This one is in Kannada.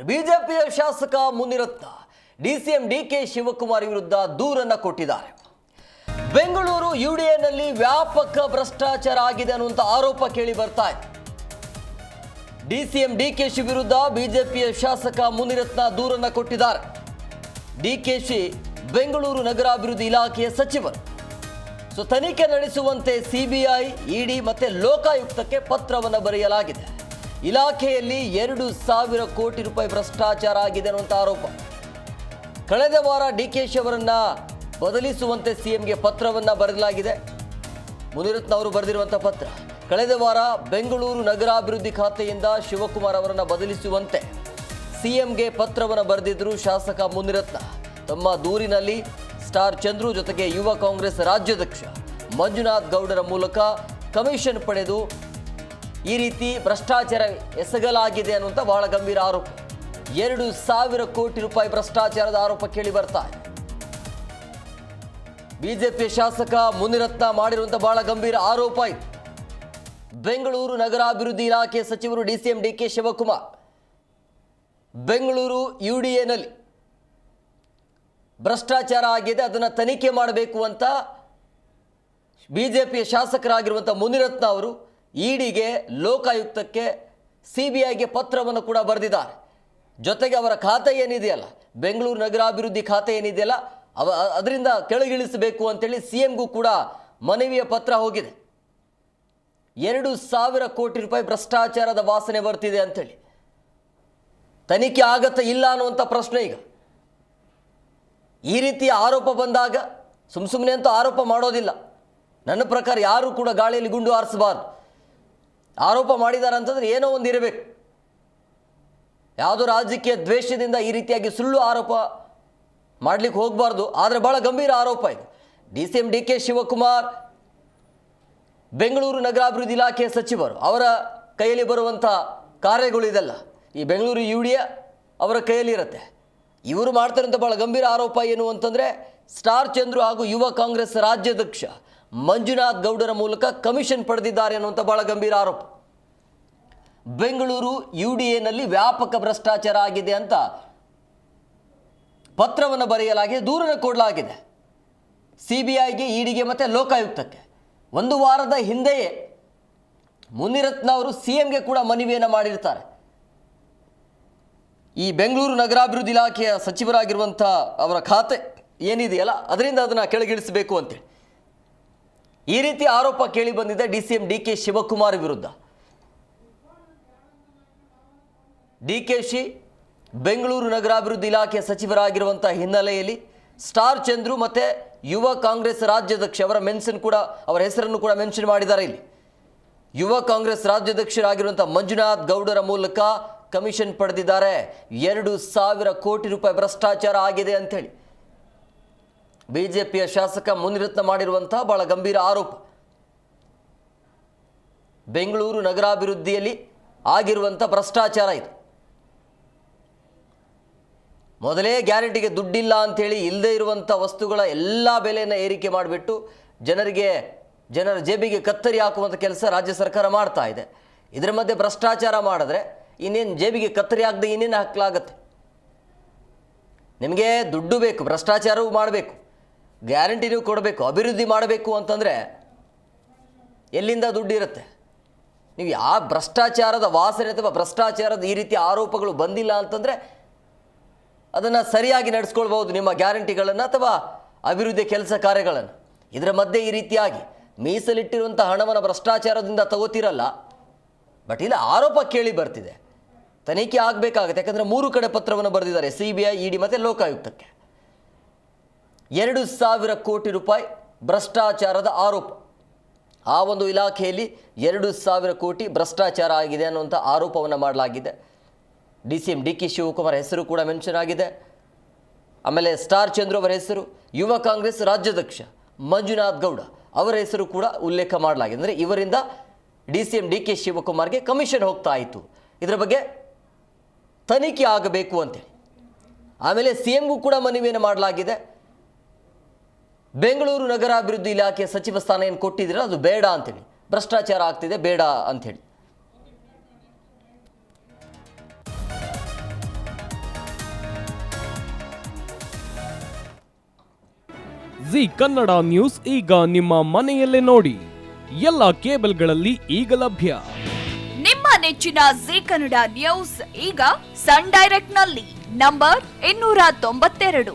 ಬಿಜೆಪಿಯ ಶಾಸಕ ಮುನಿರತ್ನ, ಡಿಸಿಎಂ ಡಿಕೆ ಶಿವಕುಮಾರ್ ವಿರುದ್ಧ ದೂರನ್ನ ಕೊಟ್ಟಿದ್ದಾರೆ. ಬೆಂಗಳೂರು ಯುಡಿಎನಲ್ಲಿ ವ್ಯಾಪಕ ಭ್ರಷ್ಟಾಚಾರ ಆಗಿದೆ ಅನ್ನುವಂಥ ಆರೋಪ ಕೇಳಿ ಬರ್ತಾ ಇದೆ. ಡಿಸಿಎಂ ಡಿಕೆಶಿ ವಿರುದ್ಧ ಬಿಜೆಪಿಯ ಶಾಸಕ ಮುನಿರತ್ನ ದೂರನ್ನ ಕೊಟ್ಟಿದ್ದಾರೆ. ಡಿಕೆಶಿ ಬೆಂಗಳೂರು ನಗರಾಭಿವೃದ್ಧಿ ಇಲಾಖೆಯ ಸಚಿವರು. ಸೊ, ತನಿಖೆ ನಡೆಸುವಂತೆ ಸಿಬಿಐ, ಇಡಿ ಮತ್ತೆ ಲೋಕಾಯುಕ್ತಕ್ಕೆ ಪತ್ರವನ್ನು ಬರೆಯಲಾಗಿದೆ. ಇಲಾಖೆಯಲ್ಲಿ ಎರಡು ಸಾವಿರ ಕೋಟಿ ರೂಪಾಯಿ ಭ್ರಷ್ಟಾಚಾರ ಆಗಿದೆ ಅನ್ನುವಂಥ ಆರೋಪ. ಕಳೆದ ವಾರ ಡಿ ಕೆ ಶಿ ಅವರನ್ನ ಬದಲಿಸುವಂತೆ ಸಿಎಂಗೆ ಪತ್ರವನ್ನ ಬರೆಯಲಾಗಿದೆ. ಮುನಿರತ್ನ ಅವರು ಬರೆದಿರುವಂಥ ಪತ್ರ, ಕಳೆದ ವಾರ ಬೆಂಗಳೂರು ನಗರಾಭಿವೃದ್ಧಿ ಖಾತೆಯಿಂದ ಶಿವಕುಮಾರ್ ಅವರನ್ನ ಬದಲಿಸುವಂತೆ ಸಿಎಂಗೆ ಪತ್ರವನ್ನು ಬರೆದಿದ್ದರು ಶಾಸಕ ಮುನಿರತ್ನ. ತಮ್ಮ ದೂರಿನಲ್ಲಿ ಸ್ಟಾರ್ ಚಂದ್ರು ಜೊತೆಗೆ ಯುವ ಕಾಂಗ್ರೆಸ್ ರಾಜ್ಯಾಧ್ಯಕ್ಷ ಮಂಜುನಾಥ್ ಗೌಡರ ಮೂಲಕ ಕಮಿಷನ್ ಪಡೆದು ಈ ರೀತಿ ಭ್ರಷ್ಟಾಚಾರ ಎಸಗಲಾಗಿದೆ ಅನ್ನುವಂಥ ಬಹಳ ಗಂಭೀರ ಆರೋಪ. ಎರಡು ಸಾವಿರ ಕೋಟಿ ರೂಪಾಯಿ ಭ್ರಷ್ಟಾಚಾರದ ಆರೋಪ ಕೇಳಿ ಬರ್ತಾ ಇದೆ. ಬಿಜೆಪಿ ಶಾಸಕ ಮುನಿರತ್ನ ಮಾಡಿರುವಂಥ ಬಹಳ ಗಂಭೀರ ಆರೋಪ ಇದು. ಬೆಂಗಳೂರು ನಗರಾಭಿವೃದ್ಧಿ ಇಲಾಖೆ ಸಚಿವರು ಡಿಸಿಎಂ ಡಿಕೆ ಶಿವಕುಮಾರ್, ಬೆಂಗಳೂರು ಯುಡಿಎನಲ್ಲಿ ಭ್ರಷ್ಟಾಚಾರ ಆಗಿದೆ, ಅದನ್ನು ತನಿಖೆ ಮಾಡಬೇಕು ಅಂತ ಬಿಜೆಪಿಯ ಶಾಸಕರಾಗಿರುವಂಥ ಮುನಿರತ್ನ ಅವರು ಇಡಿಗೆ ಲೋಕಾಯುಕ್ತಕ್ಕೆ ಸಿ ಬಿ ಐಗೆ ಪತ್ರವನ್ನು ಕೂಡ ಬರೆದಿದ್ದಾರೆ. ಜೊತೆಗೆ ಅವರ ಖಾತೆ ಏನಿದೆಯಲ್ಲ, ಬೆಂಗಳೂರು ನಗರಾಭಿವೃದ್ಧಿ ಖಾತೆ ಏನಿದೆಯಲ್ಲ, ಅವ, ಅದರಿಂದ ಕೆಳಗಿಳಿಸಬೇಕು ಅಂತೇಳಿ ಸಿ ಎಂಗೂ ಕೂಡ ಮನವಿಯ ಪತ್ರ ಹೋಗಿದೆ. ಎರಡು ಸಾವಿರ ಕೋಟಿ ರೂಪಾಯಿ ಭ್ರಷ್ಟಾಚಾರದ ವಾಸನೆ ಬರ್ತಿದೆ ಅಂತೇಳಿ. ತನಿಖೆ ಆಗತ್ತ ಇಲ್ಲ ಅನ್ನುವಂಥ ಪ್ರಶ್ನೆ ಈಗ. ಈ ರೀತಿಯ ಆರೋಪ ಬಂದಾಗ ಸುಮ್ಮ ಸುಮ್ಮನೆ ಅಂತೂ ಆರೋಪ ಮಾಡೋದಿಲ್ಲ. ನನ್ನ ಪ್ರಕಾರ ಯಾರೂ ಕೂಡ ಗಾಳಿಯಲ್ಲಿ ಗುಂಡು ಹಾರಿಸಬಾರ್ದು. ಆರೋಪ ಮಾಡಿದ್ದಾರೆ ಅಂತಂದ್ರೆ ಏನೋ ಒಂದು ಇರಬೇಕು. ಯಾವುದೋ ರಾಜಕೀಯ ದ್ವೇಷದಿಂದ ಈ ರೀತಿಯಾಗಿ ಸುಳ್ಳು ಆರೋಪ ಮಾಡಲಿಕ್ಕೆ ಹೋಗಬಾರ್ದು. ಆದರೆ ಭಾಳ ಗಂಭೀರ ಆರೋಪ ಇದು. D C M D K Shivakumar, Bengaluru ನಗರಾಭಿವೃದ್ಧಿ ಇಲಾಖೆಯ ಸಚಿವರು, ಅವರ ಕೈಯಲ್ಲಿ ಬರುವಂಥ ಕಾರ್ಯಗಳು ಇದೆಲ್ಲ. ಈ ಬೆಂಗಳೂರು ಯು ಡಿ ಅವರ ಕೈಯಲ್ಲಿ ಇರುತ್ತೆ. ಇವರು ಮಾಡ್ತಾರಂಥ ಭಾಳ ಗಂಭೀರ ಆರೋಪ ಏನು ಅಂತಂದರೆ, ಸ್ಟಾರ್ ಚಂದ್ರು ಹಾಗೂ ಯುವ ಕಾಂಗ್ರೆಸ್ ರಾಜ್ಯಾಧ್ಯಕ್ಷ ಮಂಜುನಾಥ್ ಗೌಡರ ಮೂಲಕ ಕಮಿಷನ್ ಪಡೆದಿದ್ದಾರೆ ಅನ್ನುವಂಥ ಬಹಳ ಗಂಭೀರ ಆರೋಪ. ಬೆಂಗಳೂರು ಯು ಡಿ ಎನಲ್ಲಿ ವ್ಯಾಪಕ ಭ್ರಷ್ಟಾಚಾರ ಆಗಿದೆ ಅಂತ ಪತ್ರವನ್ನು ಬರೆಯಲಾಗಿದೆ, ದೂರನ್ನು ಕೊಡಲಾಗಿದೆ. ಸಿ ಬಿ ಐಗೆ ಇಡಿಗೆ ಮತ್ತು ಲೋಕಾಯುಕ್ತಕ್ಕೆ. ಒಂದು ವಾರದ ಹಿಂದೆಯೇ ಮುನಿರತ್ನ ಅವರು ಸಿ ಎಂಗೆ ಕೂಡ ಮನವಿಯನ್ನು ಮಾಡಿರ್ತಾರೆ. ಈ ಬೆಂಗಳೂರು ನಗರಾಭಿವೃದ್ಧಿ ಇಲಾಖೆಯ ಸಚಿವರಾಗಿರುವಂಥ ಅವರ ಖಾತೆ ಏನಿದೆಯಲ್ಲ, ಅದರಿಂದ ಅದನ್ನು ಕೆಳಗಿಳಿಸಬೇಕು ಅಂತೇಳಿ. ಈ ರೀತಿ ಆರೋಪ ಕೇಳಿ ಬಂದಿದೆ D C M D K Shivakumar ವಿರುದ್ಧ. ಡಿ ಕೆ ಶಿ, ಬೆಂಗಳೂರು ನಗರಾಭಿವೃದ್ಧಿ ಇಲಾಖೆ ಸಚಿವರಾಗಿರುವಂಥ ಹಿನ್ನೆಲೆಯಲ್ಲಿ ಸ್ಟಾರ್ ಚಂದ್ರು ಮತ್ತು ಯುವ ಕಾಂಗ್ರೆಸ್ ರಾಜ್ಯಾಧ್ಯಕ್ಷ ಅವರ ಮೆನ್ಷನ್ ಕೂಡ ಅವರ ಹೆಸರನ್ನು ಕೂಡ ಮೆನ್ಷನ್ ಮಾಡಿದ್ದಾರೆ ಇಲ್ಲಿ. ಯುವ ಕಾಂಗ್ರೆಸ್ ರಾಜ್ಯಾಧ್ಯಕ್ಷರಾಗಿರುವಂಥ ಮಂಜುನಾಥ್ ಗೌಡರ ಮೂಲಕ ಕಮಿಷನ್ ಪಡೆದಿದ್ದಾರೆ. ಎರಡು ಸಾವಿರ ಕೋಟಿ ರೂಪಾಯಿ ಭ್ರಷ್ಟಾಚಾರ ಆಗಿದೆ ಅಂಥೇಳಿ ಬಿಜೆಪಿಯ ಶಾಸಕ ಮುನಿರತ್ನ ಮಾಡಿರುವಂತಹ ಬಹಳ ಗಂಭೀರ ಆರೋಪ. ಬೆಂಗಳೂರು ನಗರಾಭಿವೃದ್ಧಿಯಲ್ಲಿ ಆಗಿರುವಂಥ ಭ್ರಷ್ಟಾಚಾರ ಇದು. ಮೊದಲೇ ಗ್ಯಾರಂಟಿಗೆ ದುಡ್ಡಿಲ್ಲ ಅಂಥೇಳಿ ಇಲ್ಲದೇ ಇರುವಂಥ ವಸ್ತುಗಳ ಎಲ್ಲ ಬೆಲೆಯನ್ನು ಏರಿಕೆ ಮಾಡಿಬಿಟ್ಟು ಜನರಿಗೆ, ಜನರ ಜೇಬಿಗೆ ಕತ್ತರಿ ಹಾಕುವಂಥ ಕೆಲಸ ರಾಜ್ಯ ಸರ್ಕಾರ ಮಾಡ್ತಾ ಇದೆ. ಇದರ ಮಧ್ಯೆ ಭ್ರಷ್ಟಾಚಾರ ಮಾಡಿದ್ರೆ ಇನ್ನೇನು ಜೇಬಿಗೆ ಕತ್ತರಿ ಹಾಕದೆ ಇನ್ನೇನು ಹಾಕಲಾಗತ್ತೆ? ನಿಮಗೆ ದುಡ್ಡು ಬೇಕು, ಭ್ರಷ್ಟಾಚಾರವೂ ಮಾಡಬೇಕು. ಗ್ಯಾರಂಟಿನೂ ಕೊಡಬೇಕು, ಅಭಿವೃದ್ಧಿ ಮಾಡಬೇಕು ಅಂತಂದರೆ ಎಲ್ಲಿಂದ ದುಡ್ಡು ಇರುತ್ತೆ? ನೀವು ಯಾವ ಭ್ರಷ್ಟಾಚಾರದ ವಾಸನೆ ಅಥವಾ ಭ್ರಷ್ಟಾಚಾರದ ಈ ರೀತಿ ಆರೋಪಗಳು ಬಂದಿಲ್ಲ ಅಂತಂದರೆ ಅದನ್ನು ಸರಿಯಾಗಿ ನಡೆಸ್ಕೊಳ್ಬೋದು ನಿಮ್ಮ ಗ್ಯಾರಂಟಿಗಳನ್ನು ಅಥವಾ ಅಭಿವೃದ್ಧಿ ಕೆಲಸ ಕಾರ್ಯಗಳನ್ನು. ಇದರ ಮಧ್ಯೆ ಈ ರೀತಿಯಾಗಿ ಮೀಸಲಿಟ್ಟಿರುವಂಥ ಹಣವನ್ನು ಭ್ರಷ್ಟಾಚಾರದಿಂದ ತಗೋತಿರಲ್ಲ, ಬಟ್ ಇಲ್ಲಿ, ಆರೋಪ ಕೇಳಿ ಬರ್ತಿದೆ. ತನಿಖೆ ಆಗಬೇಕಾಗುತ್ತೆ, ಯಾಕಂದರೆ ಮೂರು ಕಡೆ ಪತ್ರವನ್ನು ಬರೆದಿದ್ದಾರೆ C B I E D ಮತ್ತು ಲೋಕಾಯುಕ್ತಕ್ಕೆ. ಎರಡು ಸಾವಿರ ಕೋಟಿ ರೂಪಾಯಿ ಭ್ರಷ್ಟಾಚಾರದ ಆರೋಪ. ಆ ಒಂದು ಇಲಾಖೆಯಲ್ಲಿ ಎರಡು ಸಾವಿರ ಕೋಟಿ ಭ್ರಷ್ಟಾಚಾರ ಆಗಿದೆ ಅನ್ನುವಂಥ ಆರೋಪವನ್ನು ಮಾಡಲಾಗಿದೆ. D C M D K Shivakumar ಹೆಸರು ಕೂಡ ಮೆನ್ಷನ್ ಆಗಿದೆ. ಆಮೇಲೆ ಸ್ಟಾರ್ ಚಂದ್ರು ಅವರ ಹೆಸರು, ಯುವ ಕಾಂಗ್ರೆಸ್ ರಾಜ್ಯಾಧ್ಯಕ್ಷ ಮಂಜುನಾಥ್ ಗೌಡ ಅವರ ಹೆಸರು ಕೂಡ ಉಲ್ಲೇಖ ಮಾಡಲಾಗಿದೆ. ಅಂದರೆ ಇವರಿಂದ D C M D K ಶಿವಕುಮಾರ್ಗೆ commission ಹೋಗ್ತಾ ಇತ್ತು. ಇದರ ಬಗ್ಗೆ ತನಿಖೆ ಆಗಬೇಕು ಅಂತೇಳಿ. ಆಮೇಲೆ ಸಿ ಎಂಗೂ ಕೂಡ ಮನವಿಯನ್ನು ಮಾಡಲಾಗಿದೆ. ಬೆಂಗಳೂರು ನಗರಾಭಿವೃದ್ಧಿ ಇಲಾಖೆ ಸಚಿವ ಸ್ಥಾನ ಏನು ಕೊಟ್ಟಿದ್ರೆ ಅದು ಬೇಡ ಅಂತೇಳಿ ಭ್ರಷ್ಟಾಚಾರ ಆಗ್ತಿದೆ ಬೇಡ ಅಂಥೇಳಿ. ಜಿ ಕನ್ನಡ ನ್ಯೂಸ್ ಈಗ ನಿಮ್ಮ ಮನೆಯಲ್ಲೇ ನೋಡಿ. ಎಲ್ಲ ಕೇಬಲ್ಗಳಲ್ಲಿ ಈಗ ಲಭ್ಯ. ನಿಮ್ಮ ನೆಚ್ಚಿನ ಜಿ ಕನ್ನಡ ನ್ಯೂಸ್ ಈಗ ಸನ್ ಡೈರೆಕ್ಟ್ನಲ್ಲಿ ನಂಬರ್ ಇನ್ನೂರ ತೊಂಬತ್ತೆರಡು.